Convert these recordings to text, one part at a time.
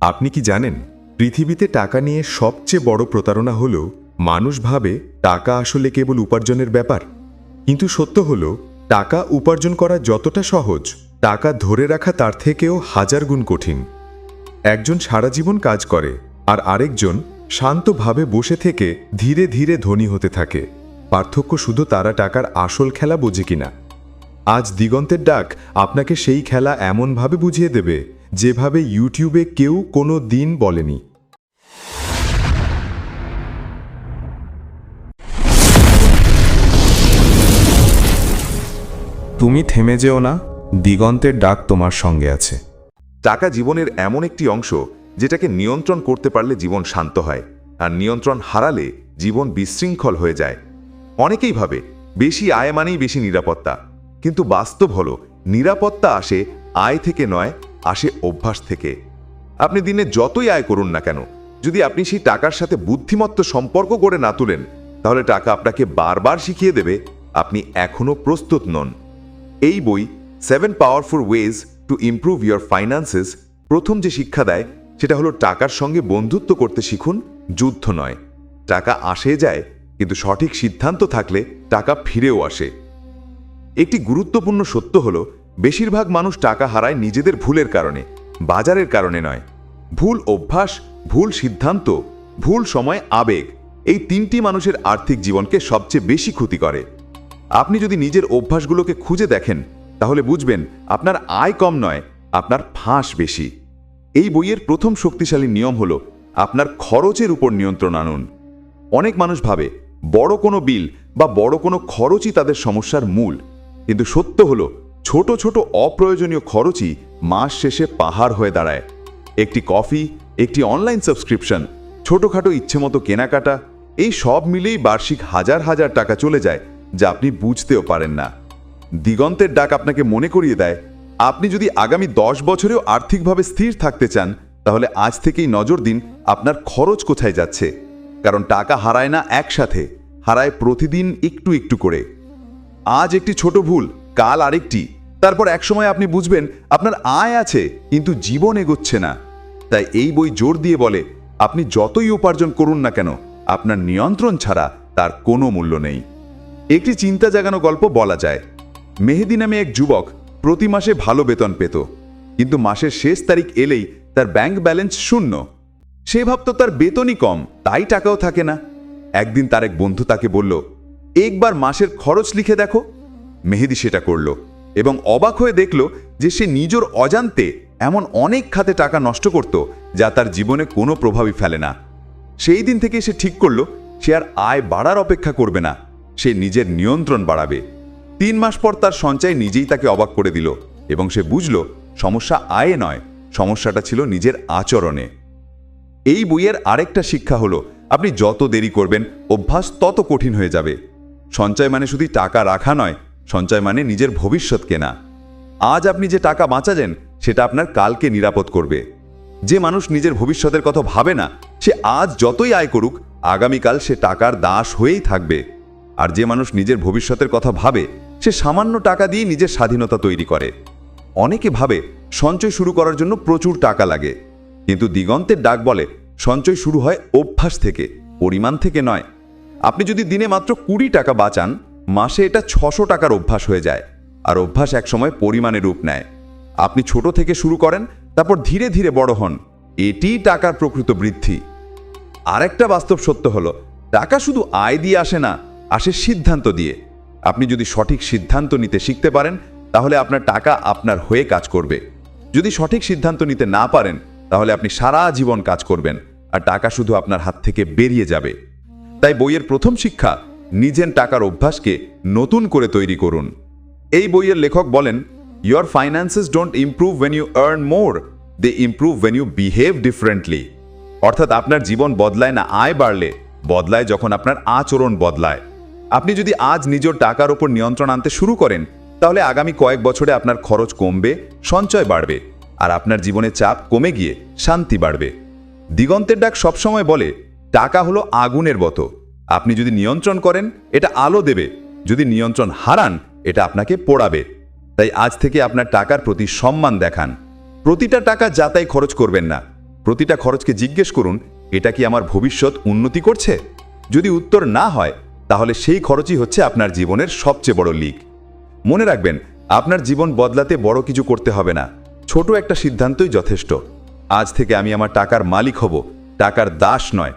আপনি কি জানেন, পৃথিবীতে টাকা নিয়ে সবচেয়ে বড় প্রতারণা হল, মানুষ ভাবে টাকা আসলে কেবল উপার্জনের ব্যাপার। কিন্তু সত্য হল, টাকা উপার্জন করা যতটা সহজ, টাকা ধরে রাখা তার থেকেও হাজার গুণ কঠিন। একজন সারা জীবন কাজ করে, আর আরেকজন শান্তভাবে বসে থেকে ধীরে ধীরে ধনী হতে থাকে। পার্থক্য শুধু তারা টাকার আসল খেলা বোঝে কিনা। আজ দিগন্তের ডাক আপনাকে সেই খেলা এমনভাবে বুঝিয়ে দেবে যেভাবে ইউটিউবে কেউ কোনো দিন বলেনি। তুমি থেমে যেও না, দিগন্তের ডাক তোমার সঙ্গে আছে। টাকা জীবনের এমন একটি অংশ যেটাকে নিয়ন্ত্রণ করতে পারলে জীবন শান্ত হয়, আর নিয়ন্ত্রণ হারালে জীবন বিশৃঙ্খল হয়ে যায়। অনেকেই ভাবে, বেশি আয় মানেই বেশি নিরাপত্তা। কিন্তু বাস্তব হলো, নিরাপত্তা আসে আয় থেকে নয় আসে অভ্যাস থেকে। আপনি দিনে যতই আয় করুন না কেন, যদি আপনি সেই টাকার সাথে বুদ্ধিমত্ত সম্পর্ক গড়ে না তুলেন, তাহলে টাকা আপনাকে বারবার শিখিয়ে দেবে, আপনি এখনও প্রস্তুত নন। এই বই seven powerful ways to improve your finances প্রথম যে শিক্ষা দেয়, সেটা হলো টাকার সঙ্গে বন্ধুত্ব করতে শিখুন, যুদ্ধ নয়। টাকা আসে যায়, কিন্তু সঠিক সিদ্ধান্ত থাকলে টাকা ফিরেও আসে। একটি গুরুত্বপূর্ণ সত্য হল বেশিরভাগ মানুষ টাকা হারায় নিজেদের ভুলের কারণে, বাজারের কারণে নয়। ভুল অভ্যাস, ভুল সিদ্ধান্ত, ভুল সময়, আবেগ, এই তিনটি মানুষের আর্থিক জীবনকে সবচেয়ে বেশি ক্ষতি করে। আপনি যদি নিজের অভ্যাসগুলোকে খুঁজে দেখেন, তাহলে বুঝবেন আপনার আয় কম নয়, আপনার ফাঁস বেশি। এই বইয়ের প্রথম শক্তিশালী নিয়ম হল আপনার খরচের উপর নিয়ন্ত্রণ আনুন। অনেক মানুষ ভাবে, বড় কোনো বিল বা বড় কোনো খরচই তাদের সমস্যার মূল। কিন্তু সত্য হলো ছোট ছোট অপ্রয়োজনীয় খরচই মাস শেষে পাহাড় হয়ে দাঁড়ায়। একটি কফি, একটি অনলাইন সাবস্ক্রিপশন, ছোটোখাটো ইচ্ছেমতো কেনাকাটা, এই সব মিলেই বার্ষিক হাজার হাজার টাকা চলে যায়, যা আপনি বুঝতেও পারেন না। দিগন্তের ডাক আপনাকে মনে করিয়ে দেয়, আপনি যদি আগামী দশ বছরেও আর্থিকভাবে স্থির থাকতে চান, তাহলে আজ থেকেই নজর দিন আপনার খরচ কোথায় যাচ্ছে। কারণ টাকা হারায় না একসাথে, হারায় প্রতিদিন একটু একটু করে। আজ একটি ছোট ভুল, কাল আরেকটি তারপর একসময় আপনি বুঝবেন, আপনার আয় আছে, কিন্তু জীবন এগোচ্ছে না। তাই এই বই জোর দিয়ে বলে, আপনি যতই উপার্জন করুন না কেন, আপনার নিয়ন্ত্রণ ছাড়া তার কোনো মূল্য নেই। একটি চিন্তা জাগানো গল্প বলা যায়। মেহেদি নামে এক যুবক প্রতি মাসে ভালো বেতন পেত, কিন্তু মাসের শেষ তারিখ এলেই তার ব্যাংক ব্যালেন্স শূন্য। সে ভাবত তার বেতনই কম, তাই টাকাও থাকে না। একদিন তার এক বন্ধু তাকে বলল, একবার মাসের খরচ লিখে দেখো। মেহেদি সেটা করল। এবং অবাক হয়ে দেখল যে সে নিজের অজান্তে এমন অনেক খাতে টাকা নষ্ট করত যা তার জীবনে কোনো প্রভাবই ফেলে না। সেই দিন থেকে সে ঠিক করল সে আর আয় বাড়ার অপেক্ষা করবে না, সে নিজের নিয়ন্ত্রণ বাড়াবে। তিন মাস পর তার সঞ্চয় নিজেই তাকে অবাক করে দিল এবং সে বুঝল সমস্যা আয়ে নয়, সমস্যাটা ছিল নিজের আচরণে। এই বইয়ের আরেকটা শিক্ষা হলো, আপনি যত দেরি করবেন, অভ্যাস তত কঠিন হয়ে যাবে। সঞ্চয় মানে শুধু টাকা রাখা নয় সঞ্চয় মানে নিজের ভবিষ্যৎ কেনা। আজ আপনি যে টাকা বাঁচালেন, সেটা আপনার কালকে নিরাপদ করবে। যে মানুষ নিজের ভবিষ্যতের কথা ভাবে না, সে আজ যতই আয় করুক, আগামীকাল সে টাকার দাস হয়েই থাকবে। আর যে মানুষ নিজের ভবিষ্যতের কথা ভাবে, সে সামান্য টাকা দিয়ে নিজের স্বাধীনতা তৈরি করে। অনেকে ভাবে, সঞ্চয় শুরু করার জন্য প্রচুর টাকা লাগে। কিন্তু দিগন্তের ডাক বলে, সঞ্চয় শুরু হয় অভ্যাস থেকে, পরিমাণ থেকে নয়। আপনি যদি দিনে মাত্র কুড়ি টাকা বাঁচান মাসে এটা ছশো টাকার অভ্যাস হয়ে যায়। আর অভ্যাস একসময় পরিমাণে রূপ নেয়। আপনি ছোট থেকে শুরু করেন, তারপর ধীরে ধীরে বড় হন। এটিই টাকার প্রকৃত বৃদ্ধি। আরেকটা বাস্তব সত্য হলো, টাকা শুধু আয় দিয়ে আসে না, আসে সিদ্ধান্ত দিয়ে। আপনি যদি সঠিক সিদ্ধান্ত নিতে শিখতে পারেন, তাহলে আপনার টাকা আপনার হয়ে কাজ করবে। যদি সঠিক সিদ্ধান্ত নিতে না পারেন, তাহলে আপনি সারা জীবন কাজ করবেন। আর টাকা শুধু আপনার হাত থেকে বেরিয়ে যাবে। তাই বইয়ের প্রথম শিক্ষা নিজের টাকার অভ্যাসকে নতুন করে তৈরি করুন। এই বইয়ের লেখক বলেন your finances don't improve when you earn more they improve when you behave differently অর্থাৎ আপনার জীবন বদলায় না, আয় বাড়লে, বদলায় যখন আপনার আচরণ বদলায়। আপনি যদি আজ নিজের টাকার ওপর নিয়ন্ত্রণ আনতে শুরু করেন, তাহলে আগামী কয়েক বছরে আপনার খরচ কমবে, সঞ্চয় বাড়বে, আর আপনার জীবনে চাপ কমে গিয়ে শান্তি বাড়বে। দিগন্তের ডাক সবসময় বলে, টাকা হলো আগুনের মতো। আপনি যদি নিয়ন্ত্রণ করেন, এটা আলো দেবে। যদি নিয়ন্ত্রণ হারান, এটা আপনাকে পোড়াবে। তাই আজ থেকে আপনার টাকার প্রতি সম্মান দেখান। প্রতিটা টাকা যাতাই খরচ করবেন না। প্রতিটা খরচকে জিজ্ঞেস করুন, এটা কি আমার ভবিষ্যৎ উন্নতি করছে? যদি উত্তর না হয়, তাহলে সেই খরচই হচ্ছে আপনার জীবনের সবচেয়ে বড় লিক। মনে রাখবেন, আপনার জীবন বদলাতে বড় কিছু করতে হবে না। ছোট একটা সিদ্ধান্তই যথেষ্ট। আজ থেকে আমি আমার টাকার মালিক হব, টাকার দাস নয়।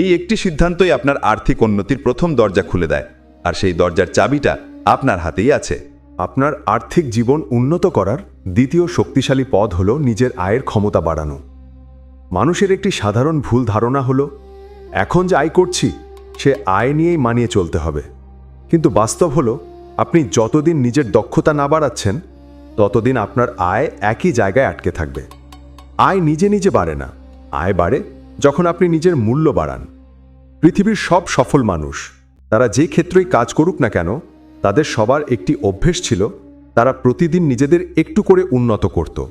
এই একটি সিদ্ধান্তই আপনার আর্থিক উন্নতির প্রথম দরজা খুলে দেয়, আর সেই দরজার চাবিটা আপনার হাতেই আছে। আপনার আর্থিক জীবন উন্নত করার দ্বিতীয় শক্তিশালী পদ হল নিজের আয়ের ক্ষমতা বাড়ানো। মানুষের একটি সাধারণ ভুল ধারণা হলো, এখন যে আয় করছি, সে আয় নিয়েই মানিয়ে চলতে হবে। কিন্তু বাস্তব হলো, আপনি যতদিন নিজের দক্ষতা না বাড়াচ্ছেন, ততদিন আপনার আয় একই জায়গায় আটকে থাকবে। আয় নিজে নিজে বাড়ে না, আয় বাড়ে যখন আপনি নিজের মূল্য বাড়ান, পৃথিবীর সব সফল মানুষ, তারা যে ক্ষেত্রেই কাজ করুক না কেন, তাদের সবার একটি অভ্যেস ছিল, তারা প্রতিদিন নিজেদের একটু করে উন্নত করত।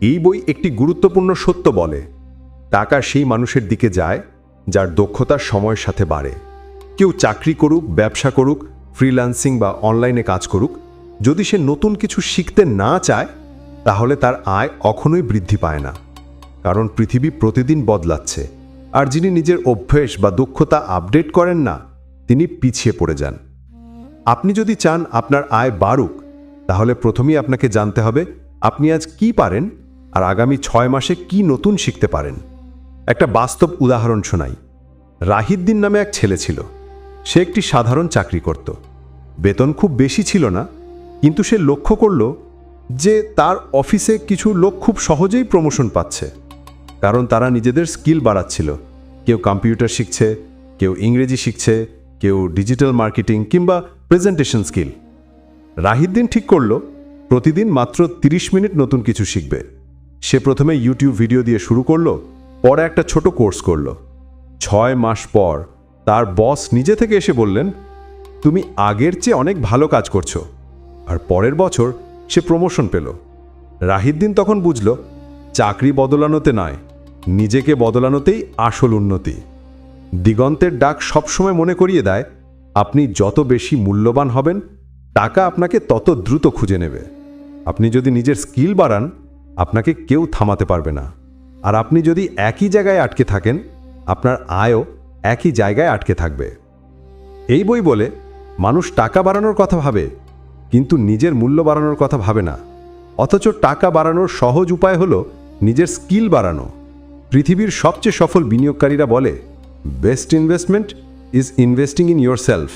এই বই একটি গুরুত্বপূর্ণ সত্য বলে, টাকা সেই মানুষের দিকে যায়, যার দক্ষতা সময়ের সাথে বাড়ে। কেউ চাকরি করুক, ব্যবসা করুক, ফ্রিল্যান্সিং বা অনলাইনে কাজ করুক, যদি সে নতুন কিছু শিখতে না চায়, তাহলে তার আয় কখনোই বৃদ্ধি পায় না। কারণ পৃথিবী প্রতিদিন বদলাচ্ছে। আর যিনি নিজের অভ্যেস বা দক্ষতা আপডেট করেন না, তিনি পিছিয়ে পড়ে যান। আপনি যদি চান আপনার আয় বাড়ুক, তাহলে প্রথমেই আপনাকে জানতে হবে, আপনি আজ কি পারেন আর আগামী ছয় মাসে কি নতুন শিখতে পারেন। একটা বাস্তব উদাহরণ শোনাই। রাহিদ্দিন নামে এক ছেলে ছিল। সে একটি সাধারণ চাকরি করত। বেতন খুব বেশি ছিল না, কিন্তু সে লক্ষ্য করল যে তার অফিসে কিছু লোক খুব সহজেই প্রমোশন পাচ্ছে। কারণ তারা নিজেদের স্কিল বাড়াচ্ছিল। কেউ কম্পিউটার শিখছে, কেউ ইংরেজি শিখছে, কেউ ডিজিটাল মার্কেটিং কিংবা প্রেজেন্টেশন স্কিল। রাহিদ্দিন ঠিক করল, প্রতিদিন মাত্র 30 মিনিট নতুন কিছু শিখবে। সে প্রথমে ইউটিউব ভিডিও দিয়ে শুরু করল, পরে একটা ছোট কোর্স করল। ছয় মাস পর তার বস নিজে থেকে এসে বললেন, তুমি আগের চেয়ে অনেক ভালো কাজ করছ। আর পরের বছর সে প্রমোশন পেল। রাহিদ্দিন তখন বুঝল, চাকরি বদলানোতে নয় নিজেকে বদলানোতেই আসল উন্নতি। দিগন্তের ডাক সবসময় মনে করিয়ে দেয়, আপনি যত বেশি মূল্যবান হবেন, টাকা আপনাকে তত দ্রুত খুঁজে নেবে। আপনি যদি নিজের স্কিল বাড়ান, আপনাকে কেউ থামাতে পারবে না। আর আপনি যদি একই জায়গায় আটকে থাকেন, আপনার আয়ও একই জায়গায় আটকে থাকবে। এই বই বলে, মানুষ টাকা বাড়ানোর কথা ভাবে, কিন্তু নিজের মূল্য বাড়ানোর কথা ভাবে না। অথচ টাকা বাড়ানোর সহজ উপায় হলো নিজের স্কিল বাড়ানো। পৃথিবীর সবচেয়ে সফল বিনিয়োগকারীরা বলে best investment is investing in yourself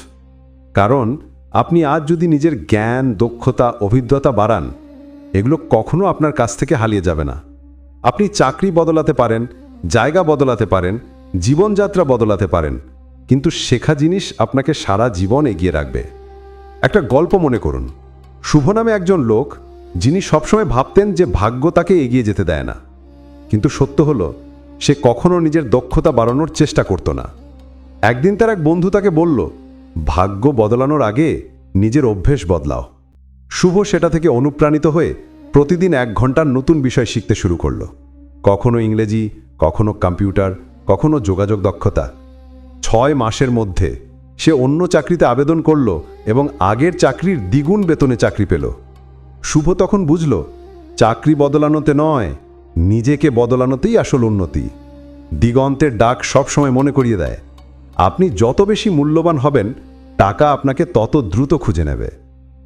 কারণ, আপনি আজ যদি নিজের জ্ঞান, দক্ষতা, অভিজ্ঞতা বাড়ান, এগুলো কখনো আপনার কাছ থেকে হারিয়ে যাবে না। আপনি চাকরি বদলাতে পারেন, জায়গা বদলাতে পারেন, জীবনযাত্রা বদলাতে পারেন, কিন্তু শেখা জিনিস আপনাকে সারা জীবন এগিয়ে রাখবে। একটা গল্প মনে করুন। শুভ নামে একজন লোক, যিনি সবসময় ভাবতেন যে ভাগ্য তাকে এগিয়ে যেতে দেয় না। কিন্তু সত্য হলো, সে কখনো নিজের দক্ষতা বাড়ানোর চেষ্টা করত না। একদিন তার এক বন্ধু তাকে বলল, ভাগ্য বদলানোর আগে নিজের অভ্যেস বদলাও। শুভ সেটা থেকে অনুপ্রাণিত হয়ে প্রতিদিন এক ঘণ্টার নতুন বিষয় শিখতে শুরু করল। কখনো ইংরেজি, কখনো কম্পিউটার, কখনো যোগাযোগ দক্ষতা। ছয় মাসের মধ্যে সে অন্য চাকরিতে আবেদন করল এবং আগের চাকরির দ্বিগুণ বেতনে চাকরি পেল। শুভ তখন বুঝল, চাকরি বদলানোতে নয় নিজেকে বদলানোতেই আসল উন্নতি। দিগন্তের ডাক সবসময় মনে করিয়ে দেয়, আপনি যত বেশি মূল্যবান হবেন, টাকা আপনাকে তত দ্রুত খুঁজে নেবে।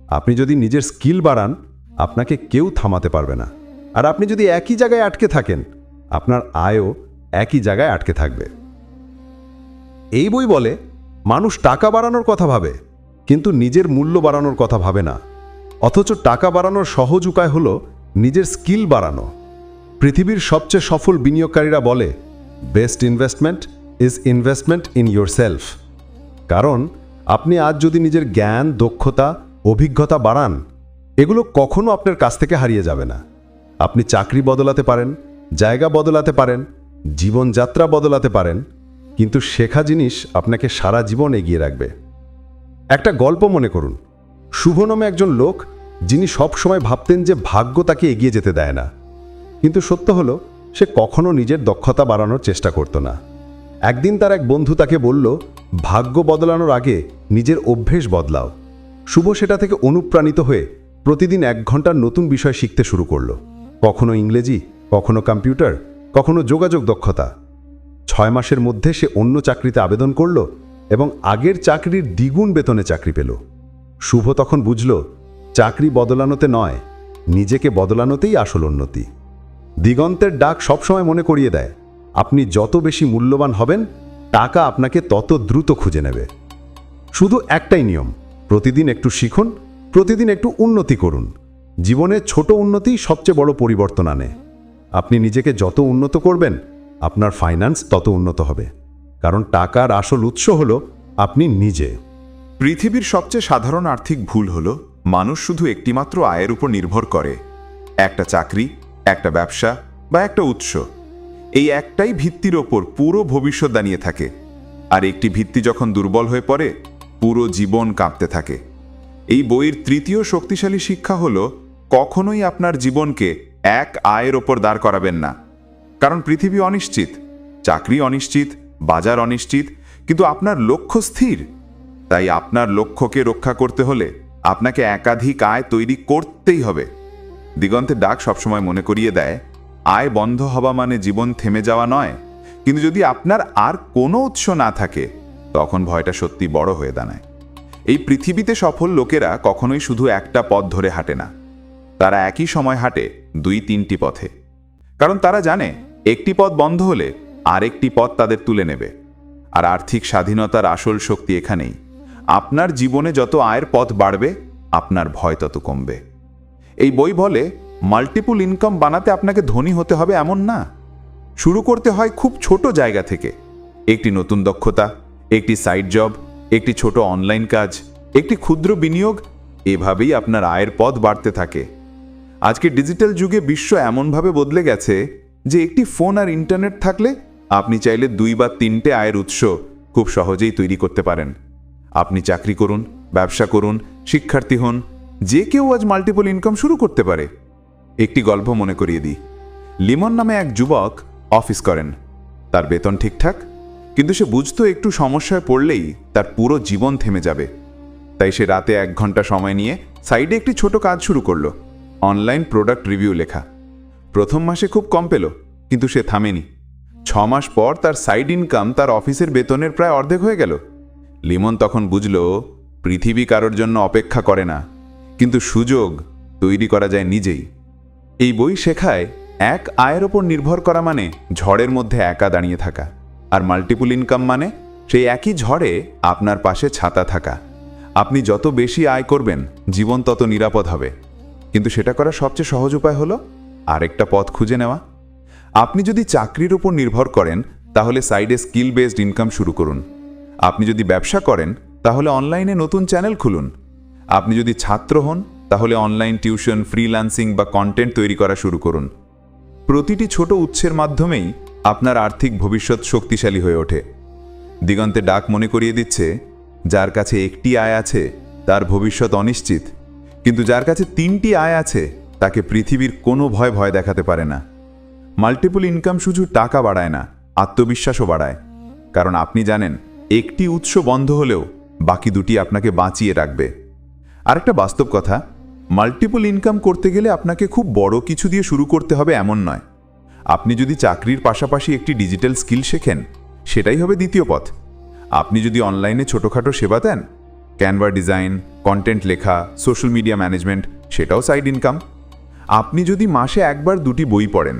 আপনি যদি নিজের স্কিল বাড়ান, আপনাকে কেউ থামাতে পারবে না। আর আপনি যদি একই জায়গায় আটকে থাকেন, আপনার আয়ও একই জায়গায় আটকে থাকবে। এই বই বলে, মানুষ টাকা বাড়ানোর কথা ভাবে, কিন্তু নিজের মূল্য বাড়ানোর কথা ভাবে না। অথচ টাকা বাড়ানোর সহজ উপায় হল নিজের স্কিল বাড়ানো। পৃথিবীর সবচেয়ে সফল বিনিয়োগকারীরা বলে best investment is investment in yourself কারণ, আপনি আজ যদি নিজের জ্ঞান, দক্ষতা, অভিজ্ঞতা বাড়ান, এগুলো কখনো আপনার কাছ থেকে হারিয়ে যাবে না। আপনি চাকরি বদলাতে পারেন, জায়গা বদলাতে পারেন, জীবনযাত্রা বদলাতে পারেন, কিন্তু শেখা জিনিস আপনাকে সারা জীবন এগিয়ে রাখবে। একটা গল্প মনে করুন। শুভ নামে একজন লোক, যিনি সব সময় ভাবতেন যে ভাগ্য তাকে এগিয়ে যেতে দেয় না। কিন্তু সত্য হলো, সে কখনো নিজের দক্ষতা বাড়ানোর চেষ্টা করত না। একদিন তার এক বন্ধু তাকে বলল, ভাগ্য বদলানোর আগে নিজের অভ্যেস বদলাও। শুভ সেটা থেকে অনুপ্রাণিত হয়ে প্রতিদিন এক ঘণ্টার নতুন বিষয় শিখতে শুরু করল। কখনো ইংরেজি, কখনো কম্পিউটার, কখনো যোগাযোগ দক্ষতা। ছয় মাসের মধ্যে সে অন্য চাকরিতে আবেদন করল এবং আগের চাকরির দ্বিগুণ বেতনে চাকরি পেল। শুভ তখন বুঝল, চাকরি বদলানোতে নয়, নিজেকে বদলানোতেই আসল উন্নতি। দিগন্তের ডাক সবসময় মনে করিয়ে দেয়, আপনি যত বেশি মূল্যবান হবেন, টাকা আপনাকে তত দ্রুত খুঁজে নেবে। শুধু একটাই নিয়ম, প্রতিদিন একটু শিখুন, প্রতিদিন একটু উন্নতি করুন। জীবনে ছোট উন্নতি সবচেয়ে বড় পরিবর্তন আনে। আপনি নিজেকে যত উন্নত করবেন, আপনার ফাইন্যান্স তত উন্নত হবে। কারণ টাকার আসল উৎস হল আপনি নিজে। পৃথিবীর সবচেয়ে সাধারণ আর্থিক ভুল হল, মানুষ শুধু একটিমাত্র আয়ের উপর নির্ভর করে। একটা চাকরি একটা ব্যবসা বা একটা উৎস। এই একটাই ভিত্তির ওপর পুরো ভবিষ্যৎ দাঁড়িয়ে থাকে। আর একটি ভিত্তি যখন দুর্বল হয়ে পড়ে, পুরো জীবন কাঁপতে থাকে। এই বইয়ের তৃতীয় শক্তিশালী শিক্ষা হল, কখনোই আপনার জীবনকে এক আয়ের ওপর দাঁড় করাবেন না। কারণ পৃথিবী অনিশ্চিত, চাকরি অনিশ্চিত, বাজার অনিশ্চিত, কিন্তু আপনার লক্ষ্য স্থির। তাই আপনার লক্ষ্যকে রক্ষা করতে হলে আপনাকে একাধিক আয় তৈরি করতেই হবে। দিগন্তের ডাক সবসময় মনে করিয়ে দেয়, আয় বন্ধ হওয়া মানে জীবন থেমে যাওয়া নয়। কিন্তু যদি আপনার আর কোনো উৎস না থাকে, তখন ভয়টা সত্যি বড় হয়ে দাঁড়ায়। এই পৃথিবীতে সফল লোকেরা কখনোই শুধু একটা পথ ধরে হাঁটে না। তারা একই সময় হাঁটে দুই, তিনটি পথে। কারণ তারা জানে, একটি পথ বন্ধ হলে আরেকটি পথ তাদের তুলে নেবে। আর আর্থিক স্বাধীনতার আসল শক্তি এখানেই। আপনার জীবনে যত আয়ের পথ বাড়বে, আপনার ভয় তত কমবে। এই বই বলে, মাল্টিপুল ইনকাম বানাতে আপনাকে ধনী হতে হবে এমন না। শুরু করতে হয় খুব ছোট জায়গা থেকে। একটি নতুন দক্ষতা, একটি সাইড জব, একটি ছোট অনলাইন কাজ, একটি ক্ষুদ্র বিনিয়োগ, এভাবেই আপনার আয়ের পথ বাড়তে থাকে। আজকে ডিজিটাল যুগে বিশ্ব এমনভাবে বদলে গেছে যে একটি ফোন আর ইন্টারনেট থাকলে আপনি চাইলে দুই বা তিনটে আয়ের উৎস খুব সহজেই তৈরি করতে পারেন। আপনি চাকরি করুন, ব্যবসা করুন, শিক্ষার্থী হন যে কেউ আজ মাল্টিপল ইনকাম শুরু করতে পারে। একটি গল্প মনে করিয়ে দিই। লিমন নামে এক যুবক অফিস করেন। তার বেতন ঠিকঠাক, কিন্তু সে বুঝতো একটু সমস্যায় পড়লেই তার পুরো জীবন থেমে যাবে। তাই সে রাতে এক ঘণ্টা সময় নিয়ে সাইডে একটি ছোট কাজ শুরু করল অনলাইন প্রোডাক্ট রিভিউ লেখা। প্রথম মাসে খুব কম পেল, কিন্তু সে থামেনি। ছ মাস পর তার সাইড ইনকাম তার অফিসের বেতনের প্রায় অর্ধেক হয়ে গেল। লিমন তখন বুঝল, পৃথিবী কারোর জন্য অপেক্ষা করে না। কিন্তু সুযোগ তৈরি করা যায় নিজেই। এই বই শেখায় এক আয়ের ওপর নির্ভর করা মানে ঝড়ের মধ্যে একা দাঁড়িয়ে থাকা, আর মাল্টিপুল ইনকাম মানে সেই একই ঝড়ে আপনার পাশে ছাতা থাকা। আপনি যত বেশি আয় করবেন, জীবন তত নিরাপদ হবে। কিন্তু সেটা করার সবচেয়ে সহজ উপায় হলো আরেকটা পথ খুঁজে নেওয়া। আপনি যদি চাকরির উপর নির্ভর করেন, তাহলে সাইডে স্কিল বেসড ইনকাম শুরু করুন। আপনি যদি ব্যবসা করেন, তাহলে অনলাইনে নতুন চ্যানেল খুলুন। আপনি যদি ছাত্র হন, তাহলে অনলাইন টিউশন ফ্রিল্যান্সিং বা কন্টেন্ট তৈরি করা শুরু করুন। প্রতিটি ছোট উৎসের মাধ্যমেই আপনার আর্থিক ভবিষ্যৎ শক্তিশালী হয়ে ওঠে। দিগন্তে ডাক মনে করিয়ে দিচ্ছে, যার কাছে একটি আয় আছে, তার ভবিষ্যৎ অনিশ্চিত। কিন্তু যার কাছে তিনটি আয় আছে, তাকে পৃথিবীর কোনো ভয় ভয় দেখাতে পারে না। মাল্টিপল ইনকাম শুধু টাকা বাড়ায় না, আত্মবিশ্বাসও বাড়ায়। কারণ আপনি জানেন, একটি উৎস বন্ধ হলেও বাকি দুটি আপনাকে বাঁচিয়ে রাখবে। আরেকটা বাস্তব কথা মাল্টিপল ইনকাম করতে গেলে আপনাকে খুব বড় কিছু দিয়ে শুরু করতে হবে এমন নয়। আপনি যদি চাকরির পাশাপাশি একটি ডিজিটাল স্কিল শেখেন, সেটাই হবে দ্বিতীয় পথ। আপনি যদি অনলাইনে ছোটোখাটো সেবা দেন ক্যানভা ডিজাইন কন্টেন্ট লেখা সোশ্যাল মিডিয়া ম্যানেজমেন্ট সেটাও সাইড ইনকাম আপনি যদি মাসে একবার দুটি বই পড়েন,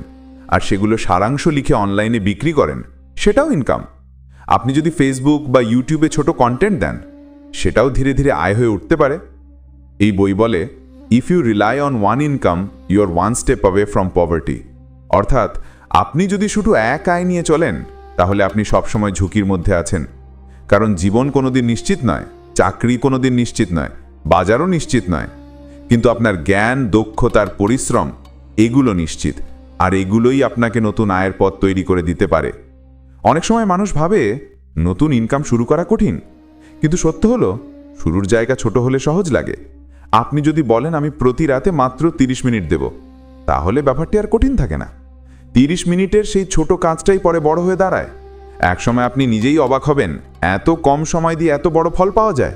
আর সেগুলো সারাংশ লিখে অনলাইনে বিক্রি করেন, সেটাও ইনকাম আপনি যদি ফেসবুক বা ইউটিউবে ছোট কন্টেন্ট দেন, সেটাও ধীরে ধীরে আয় হয়ে উঠতে পারে। এই বই বলে if you rely on one income you're one step away from poverty অর্থাৎ, আপনি যদি শুধু এক আয় নিয়ে চলেন, তাহলে আপনি সবসময় ঝুঁকির মধ্যে আছেন। কারণ জীবন কোনোদিন নিশ্চিত নয়, চাকরি কোনোদিন নিশ্চিত নয়, বাজারও নিশ্চিত নয়। কিন্তু আপনার জ্ঞান, দক্ষতার পরিশ্রম, এগুলো নিশ্চিত, আর এগুলোই আপনাকে নতুন আয়ের পথ তৈরি করে দিতে পারে। অনেক সময় মানুষ ভাবে, নতুন ইনকাম শুরু করা কঠিন। কিন্তু সত্য হলো, শুরুর জায়গা ছোট হলে সহজ লাগে। আপনি যদি বলেন আমি প্রতি রাতে মাত্র 30 মিনিট দেব, তাহলে ব্যাপারটি আর কঠিন থাকে না। 30 মিনিটের সেই ছোট কাজটাই পরে বড় হয়ে দাঁড়ায়। একসময় আপনি নিজেই অবাক হবেন, এত কম সময় দিয়ে এত বড় ফল পাওয়া যায়।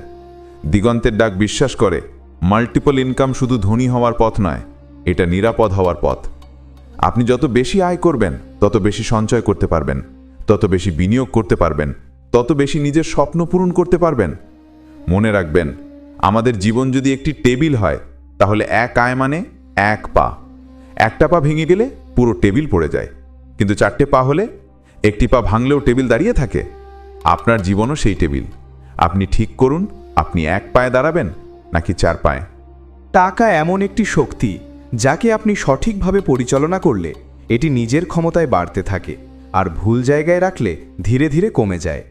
দিগন্তের ডাক বিশ্বাস করে, মাল্টিপল ইনকাম শুধু ধনী হওয়ার পথ নয়, এটা নিরাপদ হওয়ার পথ। আপনি যত বেশি আয় করবেন, তত বেশি সঞ্চয় করতে পারবেন, তত বেশি বিনিয়োগ করতে পারবেন, তত বেশি নিজের স্বপ্ন পূরণ করতে পারবেন। মনে রাখবেন আমাদের জীবন যদি একটি টেবিল হয়, তাহলে এক আয় মানে এক পা। একটা পা ভেঙে গেলে পুরো টেবিল পড়ে যায়। কিন্তু চারটে পা হলে একটি পা ভাঙলেও টেবিল দাঁড়িয়ে থাকে। আপনার জীবনও সেই টেবিল। আপনি ঠিক করুন, আপনি এক পায়ে দাঁড়াবেন নাকি চার পায়ে। টাকা এমন একটি শক্তি যাকে আপনি সঠিকভাবে পরিচালনা করলে এটি নিজের ক্ষমতায় বাড়তে থাকে আর ভুল জায়গায় রাখলে ধীরে ধীরে কমে যায়।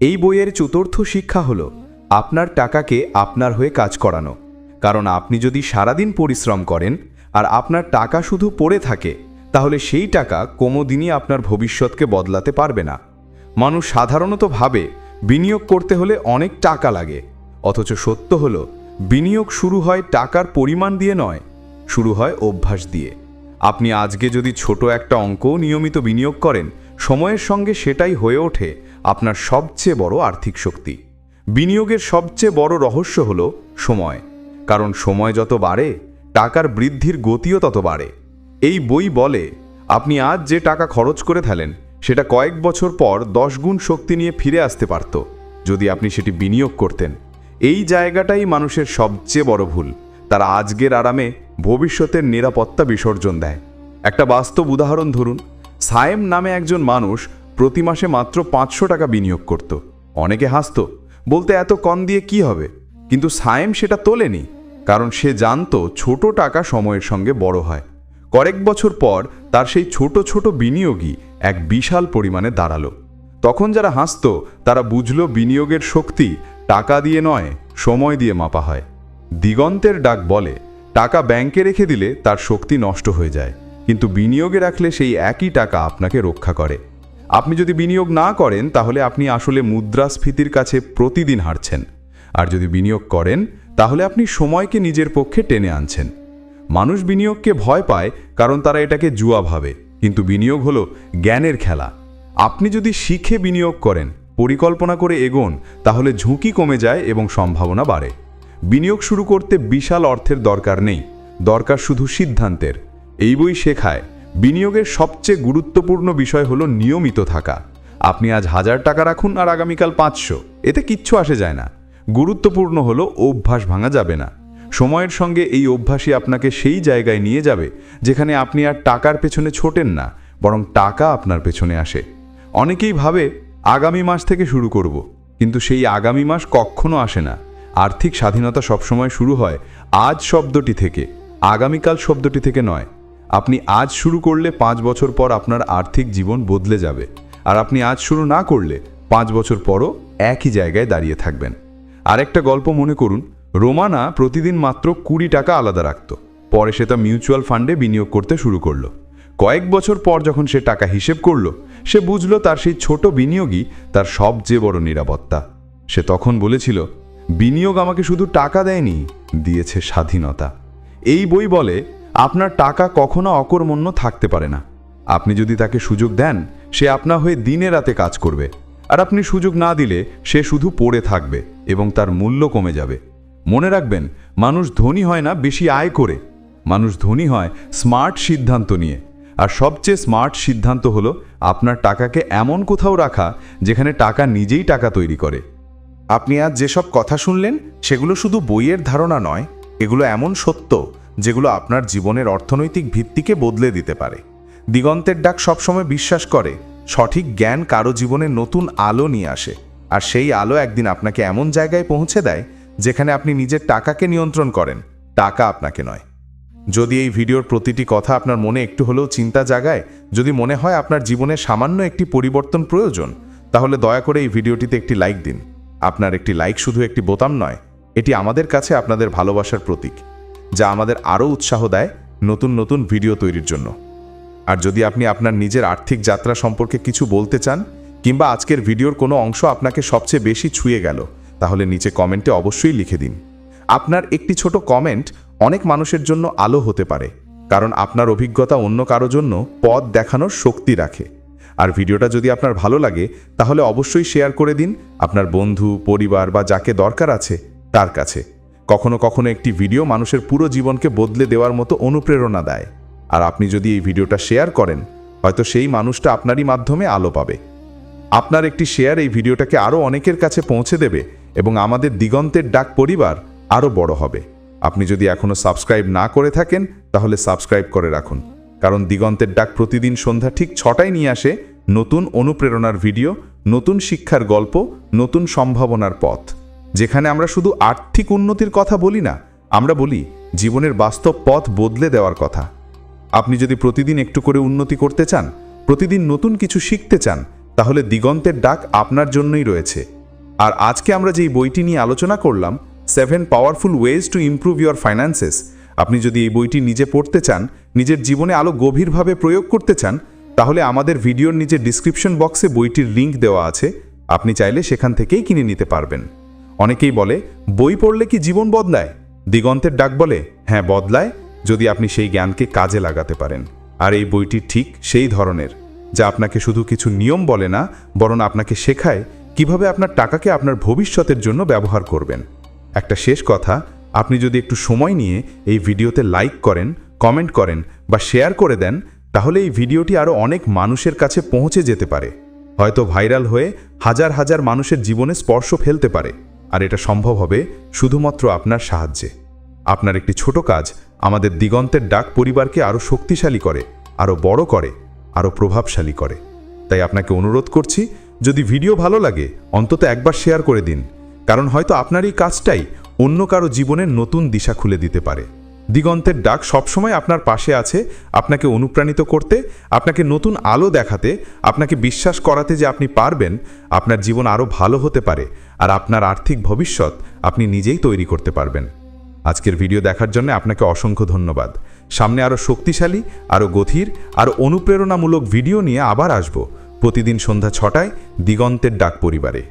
এই বইয়ের চতুর্থ শিক্ষা হল আপনার টাকাকে আপনার হয়ে কাজ করানো। কারণ আপনি যদি সারাদিন পরিশ্রম করেন আর আপনার টাকা শুধু পড়ে থাকে, তাহলে সেই টাকা কোনোদিনই আপনার ভবিষ্যৎকে বদলাতে পারবে না। মানুষ সাধারণত ভাবে, বিনিয়োগ করতে হলে অনেক টাকা লাগে। অথচ সত্য হল, বিনিয়োগ শুরু হয় টাকার পরিমাণ দিয়ে নয়, শুরু হয় অভ্যাস দিয়ে। আপনি আজকে যদি ছোট একটা অঙ্কও নিয়মিত বিনিয়োগ করেন, সময়ের সঙ্গে সেটাই হয়ে ওঠে আপনার সবচেয়ে বড় আর্থিক শক্তি। বিনিয়োগের সবচেয়ে বড় রহস্য হল সময়। কারণ সময় যত বাড়ে, টাকার বৃদ্ধির গতিও তত বাড়ে। এই বই বলে, আপনি আজ যে টাকা খরচ করে ফেলেন, সেটা কয়েক বছর পর দশ গুণ শক্তি নিয়ে ফিরে আসতে পারত, যদি আপনি সেটি বিনিয়োগ করতেন। এই জায়গাটাই মানুষের সবচেয়ে বড় ভুল। তারা আজকের আরামে ভবিষ্যতের নিরাপত্তা বিসর্জন দেয়। একটা বাস্তব উদাহরণ ধরুন, সায়েম নামে একজন মানুষ প্রতি মাসে মাত্র পাঁচশো টাকা বিনিয়োগ করত। অনেকে হাসত বলতে এত কম দিয়ে কি হবে? কিন্তু সায়েম সেটা তোলেনি, কারণ সে জানতো ছোট টাকা সময়ের সঙ্গে বড় হয়। কয়েক বছর পর তার সেই ছোট ছোট বিনিয়োগই এক বিশাল পরিমাণে দাঁড়াল। তখন যারা হাসত, তারা বুঝল বিনিয়োগের শক্তি টাকা দিয়ে নয়, সময় দিয়ে মাপা হয়। দিগন্তের ডাক বলে, টাকা ব্যাংকে রেখে দিলে তার শক্তি নষ্ট হয়ে যায়, কিন্তু বিনিয়োগে রাখলে সেই একই টাকা আপনাকে রক্ষা করে। আপনি যদি বিনিয়োগ না করেন, তাহলে আপনি আসলে মুদ্রাস্ফীতির কাছে প্রতিদিন হারছেন। আর যদি বিনিয়োগ করেন, তাহলে আপনি সময়কে নিজের পক্ষে টেনে আনছেন। মানুষ বিনিয়োগকে ভয় পায়, কারণ তারা এটাকে জুয়া ভাবে। কিন্তু বিনিয়োগ হলো জ্ঞানের খেলা। আপনি যদি শিখে বিনিয়োগ করেন, পরিকল্পনা করে এগোন, তাহলে ঝুঁকি কমে যায় এবং সম্ভাবনা বাড়ে। বিনিয়োগ শুরু করতে বিশাল অর্থের দরকার নেই। দরকার শুধু সিদ্ধান্তের। এই বই শেখায় বিনিয়োগের সবচেয়ে গুরুত্বপূর্ণ বিষয় হলো নিয়মিত থাকা। আপনি আজ হাজার টাকা রাখুন আর আগামীকাল পাঁচশো। এতে কিচ্ছু আসে যায় না। গুরুত্বপূর্ণ হলো অভ্যাস ভাঙা যাবে না। সময়ের সঙ্গে এই অভ্যাসই আপনাকে সেই জায়গায় নিয়ে যাবে যেখানে আপনি আর টাকার পেছনে ছোটেন না, বরং টাকা আপনার পেছনে আসে। অনেকেই ভাবে, আগামী মাস থেকে শুরু করব। কিন্তু সেই আগামী মাস কখনো আসে না। আর্থিক স্বাধীনতা সবসময় শুরু হয় আজ শব্দটি থেকে, আগামীকাল শব্দটি থেকে নয়। আপনি আজ শুরু করলে পাঁচ বছর পর আপনার আর্থিক জীবন বদলে যাবে। আর আপনি আজ শুরু না করলে পাঁচ বছর পরও একই জায়গায় দাঁড়িয়ে থাকবেন। আরেকটা গল্প মনে করুন, রোমানা প্রতিদিন মাত্র কুড়ি টাকা আলাদা রাখত। পরে সে তা মিউচুয়াল ফান্ডে বিনিয়োগ করতে শুরু করল। কয়েক বছর পর যখন সে টাকা হিসেব করল, সে বুঝল তার সেই ছোট বিনিয়োগই তার সবচেয়ে বড় নিরাপত্তা। সে তখন বলেছিল, বিনিয়োগ আমাকে শুধু টাকা দেয়নি, দিয়েছে স্বাধীনতা। এই বই বলে আপনার টাকা কখনো অকর্মণ্য থাকতে পারে না। আপনি যদি তাকে সুযোগ দেন, সে আপনা হয়ে দিনে রাতে কাজ করবে। আর আপনি সুযোগ না দিলে, সে শুধু পড়ে থাকবে এবং তার মূল্য কমে যাবে। মনে রাখবেন, মানুষ ধনী হয় না বেশি আয় করে। মানুষ ধনী হয় স্মার্ট সিদ্ধান্ত নিয়ে। আর সবচেয়ে স্মার্ট সিদ্ধান্ত হলো আপনার টাকাকে এমন কোথাও রাখা যেখানে টাকা নিজেই টাকা তৈরি করে। আপনি আজ যেসব কথা শুনলেন, সেগুলো শুধু বইয়ের ধারণা নয়, এগুলো এমন সত্য। যেগুলো আপনার জীবনের অর্থনৈতিক ভিত্তিকে বদলে দিতে পারে। দিগন্তের ডাক সবসময় বিশ্বাস করে, সঠিক জ্ঞান কারও জীবনে নতুন আলো নিয়ে আসে, আর সেই আলো একদিন আপনাকে এমন জায়গায় পৌঁছে দেয়, যেখানে আপনি নিজের টাকাকে নিয়ন্ত্রণ করেন, টাকা আপনাকে নয়। যদি এই ভিডিওর প্রতিটি কথা আপনার মনে একটু হলেও চিন্তা জাগায়, যদি মনে হয় আপনার জীবনে সামান্য একটি পরিবর্তন প্রয়োজন, তাহলে দয়া করে এই ভিডিওটিতে একটি লাইক দিন। আপনার একটি লাইক শুধু একটি বোতাম নয়, এটি আমাদের কাছে আপনাদের ভালোবাসার প্রতীক। যা আমাদের আরও উৎসাহ দেয় নতুন নতুন ভিডিও তৈরির জন্য। আর যদি আপনি আপনার নিজের আর্থিক যাত্রা সম্পর্কে কিছু বলতে চান, কিংবা আজকের ভিডিওর কোনো অংশ আপনাকে সবচেয়ে বেশি ছুঁয়ে গেল, তাহলে নিচে কমেন্টে অবশ্যই লিখে দিন। আপনার একটি ছোট কমেন্ট অনেক মানুষের জন্য আলো হতে পারে, কারণ আপনার অভিজ্ঞতা অন্য কারও জন্য পথ দেখানোর শক্তি রাখে। আর ভিডিওটা যদি আপনার ভালো লাগে, তাহলে অবশ্যই শেয়ার করে দিন আপনার বন্ধু, পরিবার বা যাকে দরকার আছে, তার কাছে। কখনো কখনো একটি ভিডিও মানুষের পুরো জীবনকে বদলে দেওয়ার মতো অনুপ্রেরণা দেয়। আর আপনি যদি এই ভিডিওটা শেয়ার করেন, হয়তো সেই মানুষটা আপনারই মাধ্যমে আলো পাবে। আপনার একটি শেয়ার এই ভিডিওটাকে আরও অনেকের কাছে পৌঁছে দেবে এবং আমাদের দিগন্তের ডাক পরিবার আরও বড় হবে। আপনি যদি এখনও সাবস্ক্রাইব না করে থাকেন, তাহলে সাবস্ক্রাইব করে রাখুন। কারণ দিগন্তের ডাক প্রতিদিন সন্ধ্যা ঠিক ছটায় নিয়ে আসে নতুন অনুপ্রেরণার ভিডিও, নতুন শিক্ষার গল্প, নতুন সম্ভাবনার পথ। যেখানে আমরা শুধু আর্থিক উন্নতির কথা বলি না, আমরা বলি জীবনের বাস্তব পথ বদলে দেওয়ার কথা। আপনি যদি প্রতিদিন একটু করে উন্নতি করতে চান, প্রতিদিন নতুন কিছু শিখতে চান, তাহলে দিগন্তের ডাক আপনার জন্যই রয়েছে। আর আজকে আমরা যেই বইটি নিয়ে আলোচনা করলাম seven powerful ways to improve your finances আপনি যদি এই বইটি নিজে পড়তে চান, নিজের জীবনে আলো গভীরভাবে প্রয়োগ করতে চান, তাহলে আমাদের ভিডিওর নিচে ডিসক্রিপশন বক্সে বইটির লিংক দেওয়া আছে, আপনি চাইলে সেখান থেকেই কিনে নিতে পারবেন। অনেকেই বলে, বই পড়লে কি জীবন বদলায়? দিগন্তের ডাক বলে হ্যাঁ বদলায়, যদি আপনি সেই জ্ঞানকে কাজে লাগাতে পারেন। আর এই বইটি ঠিক সেই ধরনের, যা আপনাকে শুধু কিছু নিয়ম বলে না, বরং আপনাকে শেখায় কীভাবে আপনার টাকাকে আপনার ভবিষ্যতের জন্য ব্যবহার করবেন। একটা শেষ কথা, আপনি যদি একটু সময় নিয়ে এই ভিডিওতে লাইক করেন, কমেন্ট করেন বা শেয়ার করে দেন, তাহলে এই ভিডিওটি আরও অনেক মানুষের কাছে পৌঁছে যেতে পারে। হয়তো ভাইরাল হয়ে হাজার হাজার মানুষের জীবনে স্পর্শ ফেলতে পারে। আর এটা সম্ভব হবে শুধুমাত্র আপনার সাহায্যে। আপনার একটি ছোট কাজ আমাদের দিগন্তের ডাক পরিবারকে আরও শক্তিশালী করে, আরও বড় করে, আরও প্রভাবশালী করে। তাই আপনাকে অনুরোধ করছি, যদি ভিডিও ভালো লাগে, অন্তত একবার শেয়ার করে দিন, কারণ হয়তো আপনার এই কাজটাই অন্য কারও জীবনের নতুন দিশা খুলে দিতে পারে। দিগন্তের ডাক সবসময় আপনার পাশে আছে, আপনাকে অনুপ্রাণিত করতে, আপনাকে নতুন আলো দেখাতে, আপনাকে বিশ্বাস করাতে যে আপনি পারবেন, আপনার জীবন আরও ভালো হতে পারে, আর আপনার আর্থিক ভবিষ্যৎ আপনি নিজেই তৈরি করতে পারবেন। আজকের ভিডিও দেখার জন্য আপনাকে অসংখ্য ধন্যবাদ। সামনে আরও শক্তিশালী আরও গথির আরও অনুপ্রেরণামূলক ভিডিও নিয়ে আবার আসব। প্রতিদিন সন্ধ্যা ছটায়, দিগন্তের ডাক পরিবারে।